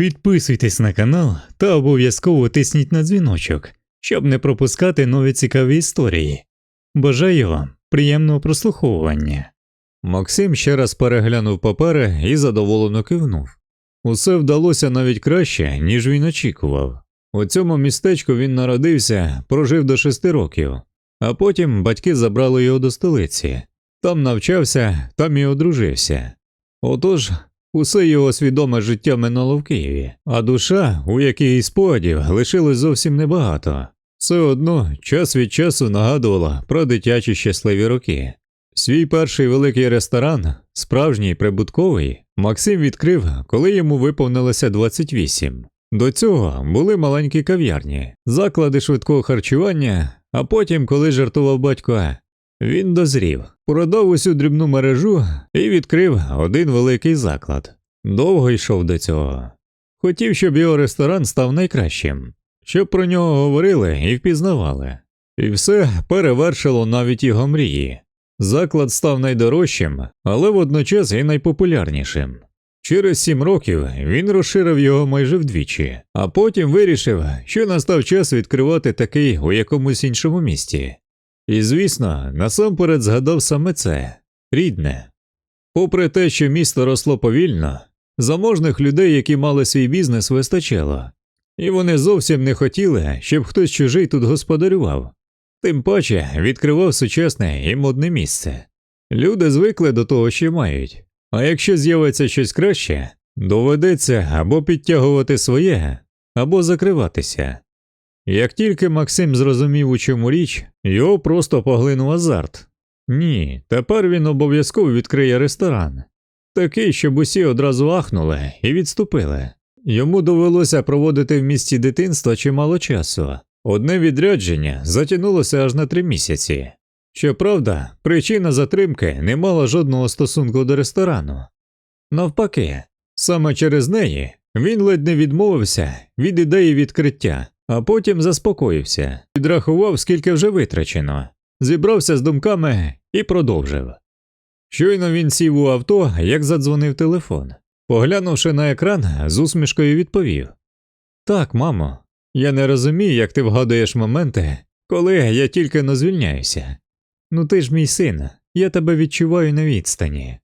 Підписуйтесь на канал та обов'язково тисніть на дзвіночок, щоб не пропускати нові цікаві історії. Бажаю вам приємного прослуховування. Максим ще раз переглянув папери і задоволено кивнув. Усе вдалося навіть краще, ніж він очікував. У цьому містечку він народився, прожив до шести років, а потім батьки забрали його до столиці. Там навчався, там і одружився. Отож, усе його свідоме життя минуло в Києві, а душа, у якій спогадів, лишилось зовсім небагато. Все одно час від часу нагадувала про дитячі щасливі роки. Свій перший великий ресторан, справжній прибутковий, Максим відкрив, коли йому виповнилося 28. До цього були маленькі кав'ярні, заклади швидкого харчування, а потім, коли жартував батько, він дозрів, продав усю дрібну мережу і відкрив один великий заклад. Довго йшов до цього. Хотів, щоб його ресторан став найкращим, щоб про нього говорили і впізнавали. І все перевершило навіть його мрії. Заклад став найдорожчим, але водночас і найпопулярнішим. Через сім років він розширив його майже вдвічі, а потім вирішив, що настав час відкривати такий у якомусь іншому місті. І, звісно, насамперед згадав саме це рідне. Попри те, що місто росло повільно, заможних людей, які мали свій бізнес, вистачало, і вони зовсім не хотіли, щоб хтось чужий тут господарював. Тим паче відкривав сучасне і модне місце. Люди звикли до того, що мають, а якщо з'явиться щось краще, доведеться або підтягувати своє, або закриватися. Як тільки Максим зрозумів, у чому річ, його просто поглинув азарт. Ні, тепер він обов'язково відкриє ресторан. Такий, щоб усі одразу ахнули і відступили. Йому довелося проводити в місті дитинства чимало часу. Одне відрядження затягнулося аж на три місяці. Щоправда, причина затримки не мала жодного стосунку до ресторану. Навпаки, саме через неї він ледь не відмовився від ідеї відкриття, а потім заспокоївся, підрахував, скільки вже витрачено, зібрався з думками і продовжив. Щойно він сів у авто, як задзвонив телефон. Поглянувши на екран, з усмішкою відповів Так, мамо, я не розумію, як ти вгадуєш моменти, коли я тільки но звільняюся. Ну ти ж мій син, я тебе відчуваю на відстані.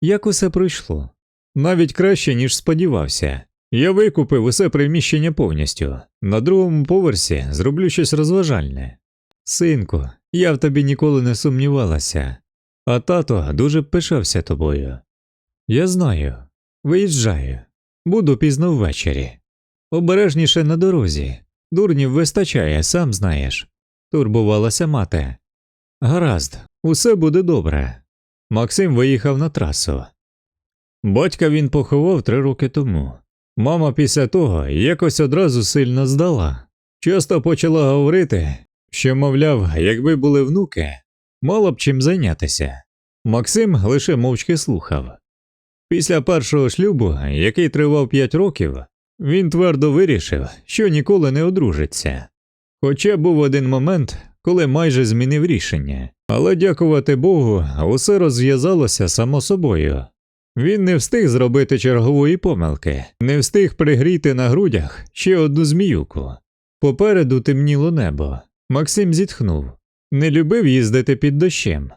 Як усе пройшло? Навіть краще, ніж сподівався. Я викупив усе приміщення повністю. На другому поверсі зроблю щось розважальне. Синку, я в тобі ніколи не сумнівалася, а тато дуже пишався тобою. Я знаю, виїжджаю, буду пізно ввечері. Обережніше на дорозі. Дурнів вистачає, сам знаєш. Турбувалася мати. Гаразд, усе буде добре. Максим виїхав на трасу. Батька він поховав три роки тому. Мама після того якось одразу сильно здала. Часто почала говорити, що, мовляв, якби були внуки, мало б чим зайнятися. Максим лише мовчки слухав. Після першого шлюбу, який тривав п'ять років, він твердо вирішив, що ніколи не одружиться. Хоча був один момент, коли майже змінив рішення, але дякувати Богу, усе розв'язалося само собою. Він не встиг зробити чергової помилки, не встиг пригріти на грудях ще одну зміюку. Попереду темніло небо. Максим зітхнув, не любив їздити під дощем.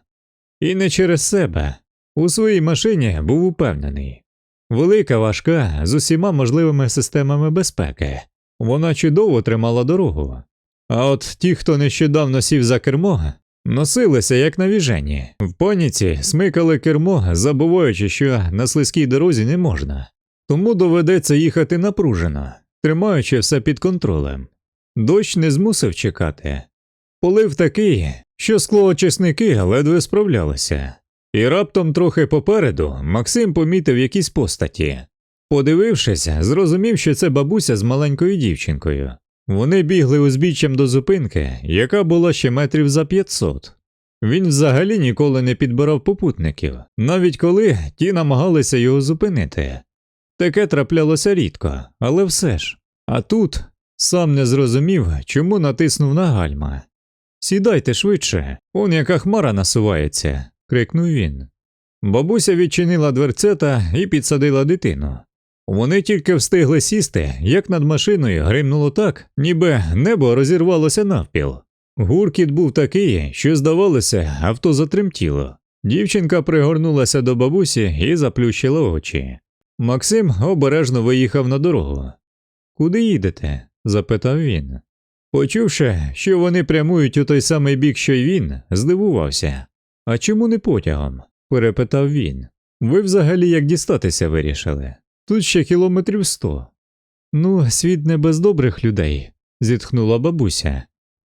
І не через себе. У своїй машині був упевнений. Велика, важка, з усіма можливими системами безпеки. Вона чудово тримала дорогу. А от ті, хто нещодавно сів за кермо, носилися як навіжені, в паніці смикали кермо, забуваючи, що на слизькій дорозі не можна, тому доведеться їхати напружено, тримаючи все під контролем. Дощ не змусив чекати. Полив такий, що склоочисники ледве справлялися. І раптом трохи попереду Максим помітив якісь постаті. Подивившись, зрозумів, що це бабуся з маленькою дівчинкою. Вони бігли узбіччям до зупинки, яка була ще метрів за 500. Він взагалі ніколи не підбирав попутників, навіть коли ті намагалися його зупинити. Таке траплялося рідко, але все ж. А тут сам не зрозумів, чому натиснув на гальма. Сідайте швидше, он яка хмара насувається, крикнув він. Бабуся відчинила дверцята і підсадила дитину. Вони тільки встигли сісти, як над машиною гримнуло так, ніби небо розірвалося навпіл. Гуркіт був такий, що, здавалося, авто затремтіло. Дівчинка пригорнулася до бабусі і заплющила очі. Максим обережно виїхав на дорогу. Куди їдете? запитав він. Почувши, що вони прямують у той самий бік, що й він, здивувався. А чому не потягом? перепитав він. Ви взагалі як дістатися вирішили? Тут ще кілометрів сто. Ну, світ не без добрих людей, зітхнула бабуся.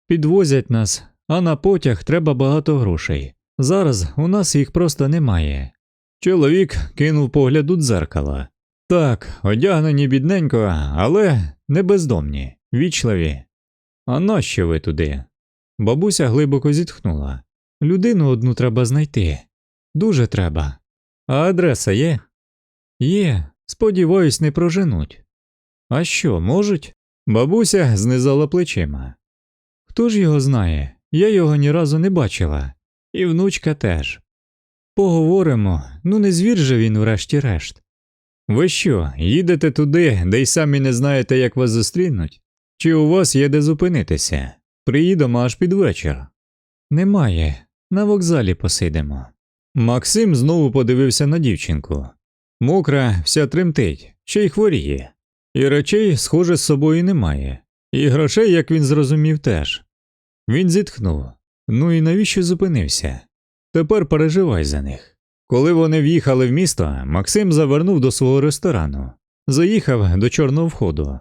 Підвозять нас, а на потяг треба багато грошей. Зараз у нас їх просто немає. Чоловік кинув погляд у дзеркало. Так, одягнені бідненько, але не бездомні, вічливі. А нащо ви туди? Бабуся глибоко зітхнула. Людину одну треба знайти. Дуже треба. А адреса є? Є, сподіваюсь, не проженуть. А що, можуть? Бабуся знизала плечима. Хто ж його знає? Я його ні разу не бачила, і внучка теж. Поговоримо, ну не звір же він, врешті-решт. Ви що, їдете туди, де й самі не знаєте, як вас зустрінуть? Чи у вас є де зупинитися? Приїдемо аж під вечір. Немає, на вокзалі посидимо. Максим знову подивився на дівчинку. Мокра, вся тремтить, ще й хворіє. І речей, схоже, з собою немає, і грошей, як він зрозумів, теж. Він зітхнув. Ну і навіщо зупинився? Тепер переживай за них. Коли вони в'їхали в місто, Максим завернув до свого ресторану, заїхав до чорного входу.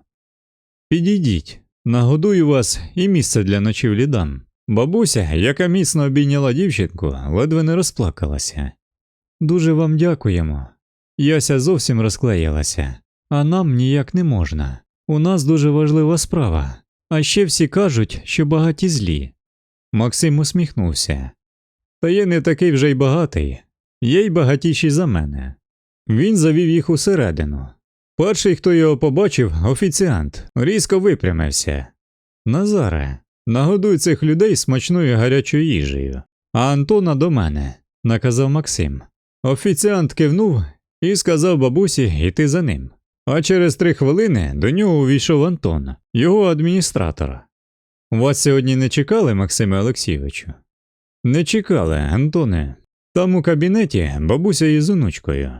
Підійдіть, нагодую вас і місце для ночівлі дам. Бабуся, яка міцно обійняла дівчинку, ледве не розплакалася. Дуже вам дякуємо. Яся зовсім розклеїлася, а нам ніяк не можна. У нас дуже важлива справа. А ще всі кажуть, що багаті злі. Максим усміхнувся. Та я не такий вже й багатий, є й багатіші за мене. Він завів їх усередину. Перший, хто його побачив, офіціант, різко випрямився. Назаре, нагодуй цих людей смачною гарячою їжею, а Антона до мене, наказав Максим. Офіціант кивнув і сказав бабусі йти за ним. А через три хвилини до нього увійшов Антон, його адміністратор. Вас сьогодні не чекали, Максиме Олексійовичу? Не чекали, Антоне. Там у кабінеті бабуся із онучкою.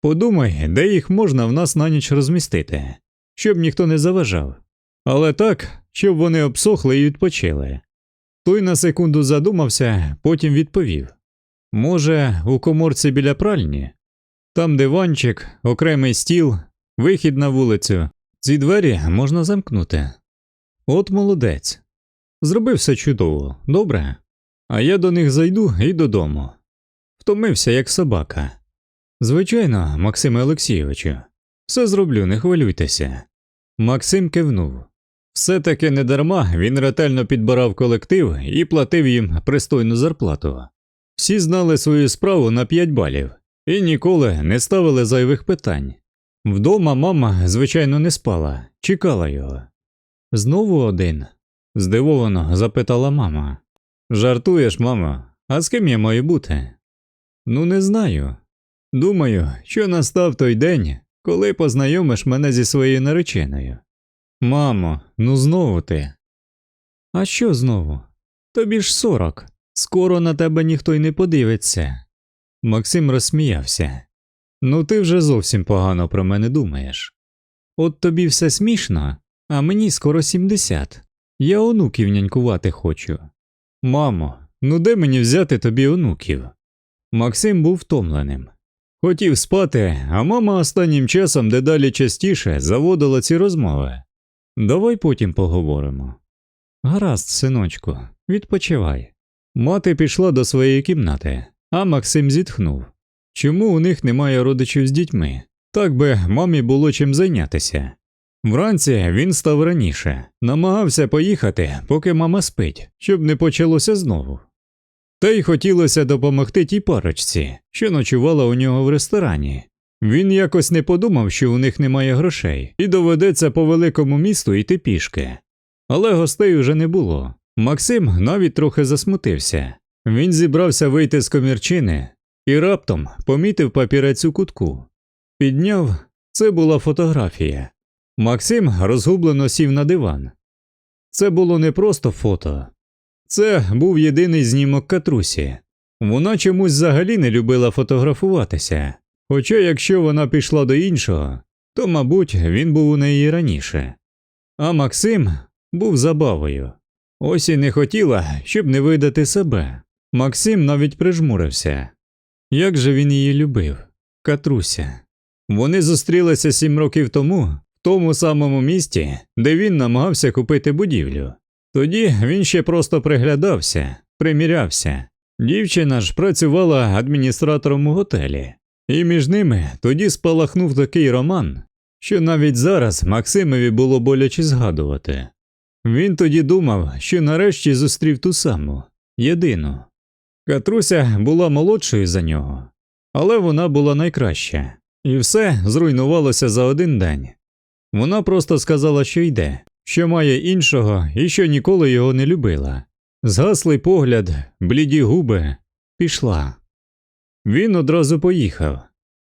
Подумай, де їх можна в нас на ніч розмістити, щоб ніхто не заважав. Але так, щоб вони обсохли і відпочили. Той на секунду задумався, потім відповів Може, у коморці біля пральні? Там диванчик, окремий стіл, вихід на вулицю. Ці двері можна замкнути. От молодець. Зробив все чудово, добре? А я до них зайду і додому. Втомився, як собака. Звичайно, Максиме Олексійовичу, все зроблю, не хвилюйтеся. Максим кивнув. Все таки недарма він ретельно підбирав колектив і платив їм пристойну зарплату. Всі знали свою справу на 5 балів і ніколи не ставили зайвих питань. Вдома мама, звичайно, не спала, чекала його. Знову один? здивовано запитала мама. Жартуєш, мамо, а з ким я маю бути? Ну, не знаю. Думаю, що настав той день, коли познайомиш мене зі своєю нареченою. Мамо, ну знову ти. А що знову? Тобі ж сорок. Скоро на тебе ніхто й не подивиться. Максим розсміявся. Ну ти вже зовсім погано про мене думаєш. От тобі все смішно, а мені скоро сімдесят. Я онуків нянькувати хочу. Мамо, ну де мені взяти тобі онуків? Максим був втомленим. Хотів спати, а мама останнім часом дедалі частіше заводила ці розмови. Давай потім поговоримо. Гаразд, синочку, відпочивай. Мати пішла до своєї кімнати, а Максим зітхнув. Чому у них немає родичів з дітьми? Так би мамі було чим зайнятися. Вранці він став раніше, намагався поїхати, поки мама спить, щоб не почалося знову. Та й хотілося допомогти тій парочці, що ночувала у нього в ресторані. Він якось не подумав, що у них немає грошей, і доведеться по великому місту йти пішки. Але гостей уже не було. Максим навіть трохи засмутився. Він зібрався вийти з комірчини і раптом помітив папірець у кутку. Підняв Це була фотографія. Максим розгублено сів на диван. Це було не просто фото. Це був єдиний знімок Катрусі. Вона чомусь взагалі не любила фотографуватися. Хоча, якщо вона пішла до іншого, то, мабуть, він був у неї раніше. А Максим був забавою. Ось і не хотіла, щоб не видати себе. Максим навіть прижмурився. Як же він її любив, Катруся. Вони зустрілися сім років тому, в тому самому місті, де він намагався купити будівлю. Тоді він ще просто приглядався, примірявся. Дівчина ж працювала адміністратором у готелі, і між ними тоді спалахнув такий роман, що навіть зараз Максимові було боляче згадувати. Він тоді думав, що нарешті зустрів ту саму, єдину. Катруся була молодшою за нього, але вона була найкраща, і все зруйнувалося за один день. Вона просто сказала, що йде, що має іншого і що ніколи його не любила. Згаслий погляд, бліді губи, пішла. Він одразу поїхав,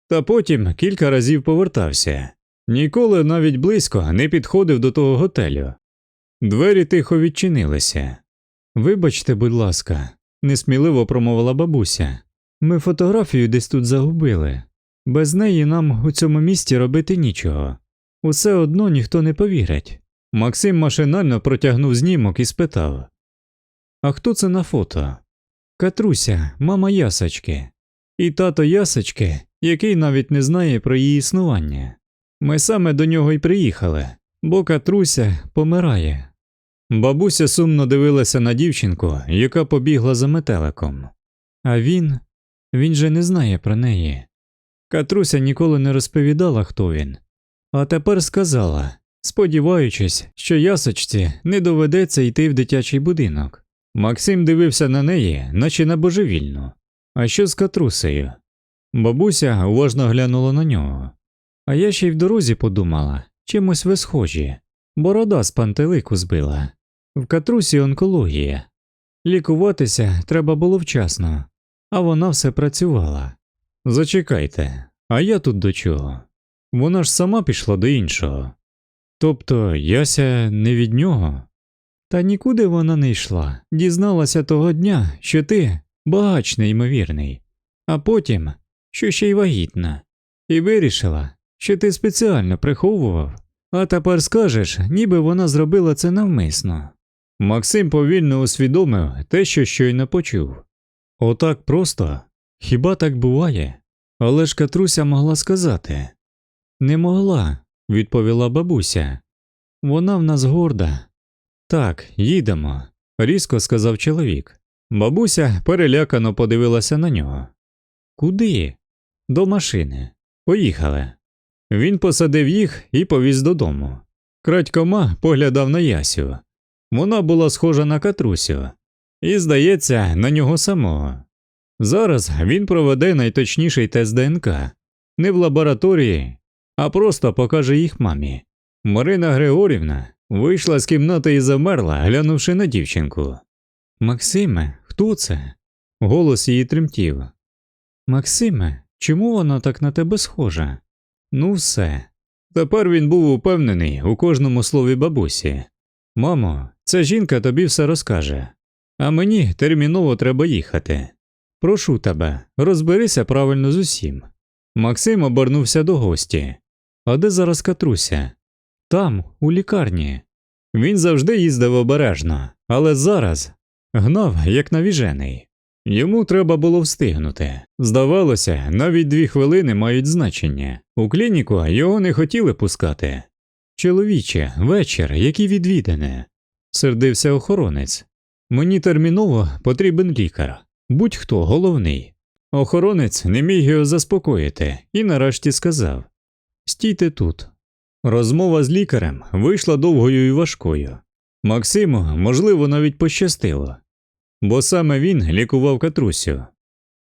та потім кілька разів повертався. Ніколи навіть близько не підходив до того готелю. Двері тихо відчинилися. Вибачте, будь ласка, несміливо промовила бабуся. Ми фотографію десь тут загубили. Без неї нам у цьому місті робити нічого. Усе одно ніхто не повірить. Максим машинально протягнув знімок і спитав А хто це на фото? Катруся, мама ясочки. І тато ясочки, який навіть не знає про її існування. Ми саме до нього й приїхали, бо Катруся помирає. Бабуся сумно дивилася на дівчинку, яка побігла за метеликом. А він, він же не знає про неї. Катруся ніколи не розповідала, хто він, а тепер сказала, сподіваючись, що ясочці не доведеться йти в дитячий будинок. Максим дивився на неї, наче на божевільну. А що з Катрусею? Бабуся уважно глянула на нього. А я ще й в дорозі подумала, чимось ви схожі. Борода з пантелику збила. В катрусі онкологія. Лікуватися треба було вчасно, а вона все працювала. Зачекайте, а я тут до чого? Вона ж сама пішла до іншого. Тобто яся не від нього? Та нікуди вона не йшла, дізналася того дня, що ти багач неймовірний, а потім, що ще й вагітна, і вирішила, що ти спеціально приховував, а тепер скажеш, ніби вона зробила це навмисно. Максим повільно усвідомив те, що щойно почув. Отак просто, хіба так буває? Але ж Катруся могла сказати. Не могла, відповіла бабуся. Вона в нас горда. Так, їдемо, різко сказав чоловік. Бабуся перелякано подивилася на нього. Куди? До машини. Поїхали. Він посадив їх і повіз додому. Крадькома поглядав на Ясю. Вона була схожа на Катрусю, і, здається, на нього самого. Зараз він проведе найточніший тест ДНК не в лабораторії, а просто покаже їх мамі. Марина Григорівна вийшла з кімнати і замерла, глянувши на дівчинку. Максиме, хто це? Голос її тремтів. Максиме, чому вона так на тебе схожа? Ну, все. Тепер він був упевнений у кожному слові бабусі. Мамо, ця жінка тобі все розкаже, а мені терміново треба їхати. Прошу тебе, розберися правильно з усім. Максим обернувся до гості. А де зараз Катруся? Там, у лікарні. Він завжди їздив обережно, але зараз гнав, як навіжений. Йому треба було встигнути. Здавалося, навіть дві хвилини мають значення. У клініку його не хотіли пускати. Чоловіче, вечір, які відвідане, сердився охоронець. Мені терміново потрібен лікар. Будь-хто головний. Охоронець не міг його заспокоїти і нарешті сказав Стійте тут. Розмова з лікарем вийшла довгою і важкою. Максиму, можливо, навіть пощастило, бо саме він лікував Катрусю.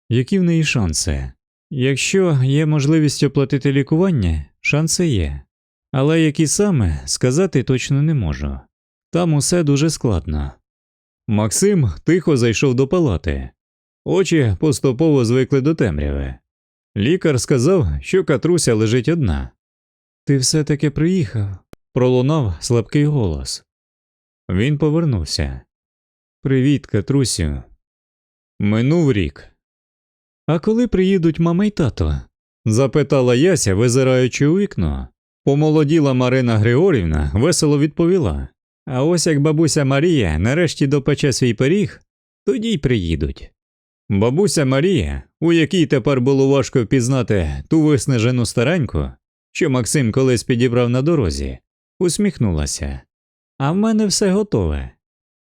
Які в неї шанси? Якщо є можливість оплатити лікування, шанси є. Але які саме сказати точно не можу. Там усе дуже складно. Максим тихо зайшов до палати. Очі поступово звикли до темряви. Лікар сказав, що Катруся лежить одна. Ти все таки приїхав, пролунав слабкий голос. Він повернувся. Привіт, Катрусю. Минув рік. А коли приїдуть мама й тато? запитала Яся, визираючи у вікно. Помолоділа Марина Григорівна, весело відповіла. А ось як бабуся Марія нарешті допече свій пиріг, тоді й приїдуть. Бабуся Марія, у якій тепер було важко впізнати ту виснажену стареньку, що Максим колись підібрав на дорозі, усміхнулася. А в мене все готове.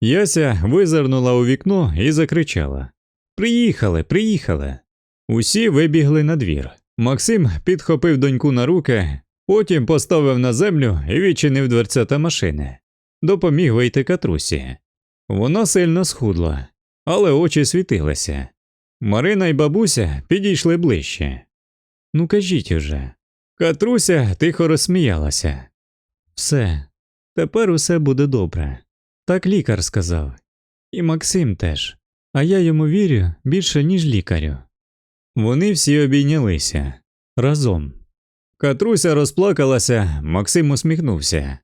Яся визирнула у вікно і закричала Приїхали, приїхали. Усі вибігли на двір. Максим підхопив доньку на руки, потім поставив на землю і відчинив дверцята машини. Допоміг вийти катрусі. Вона сильно схудла, але очі світилися. Марина й бабуся підійшли ближче. Ну кажіть уже. Катруся тихо розсміялася. Все, тепер усе буде добре. Так лікар сказав. І Максим теж. А я йому вірю більше, ніж лікарю. Вони всі обійнялися разом. Катруся розплакалася, Максим усміхнувся.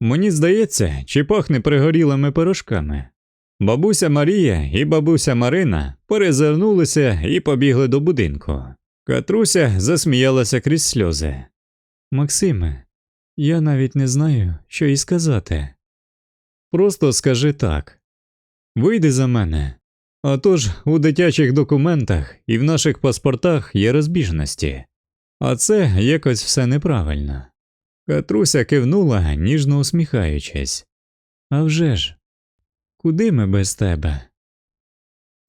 Мені здається, чи пахне пригорілими пирожками. Бабуся Марія і бабуся Марина перезирнулися і побігли до будинку. Катруся засміялася крізь сльози. Максиме, я навіть не знаю, що їй сказати. Просто скажи так вийди за мене. А тож у дитячих документах і в наших паспортах є розбіжності, а це якось все неправильно. Катруся кивнула, ніжно усміхаючись. «А вже ж, куди ми без тебе?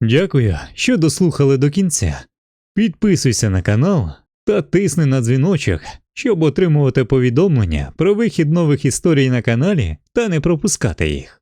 Дякую, що дослухали до кінця. Підписуйся на канал та тисни на дзвіночок, щоб отримувати повідомлення про вихід нових історій на каналі та не пропускати їх.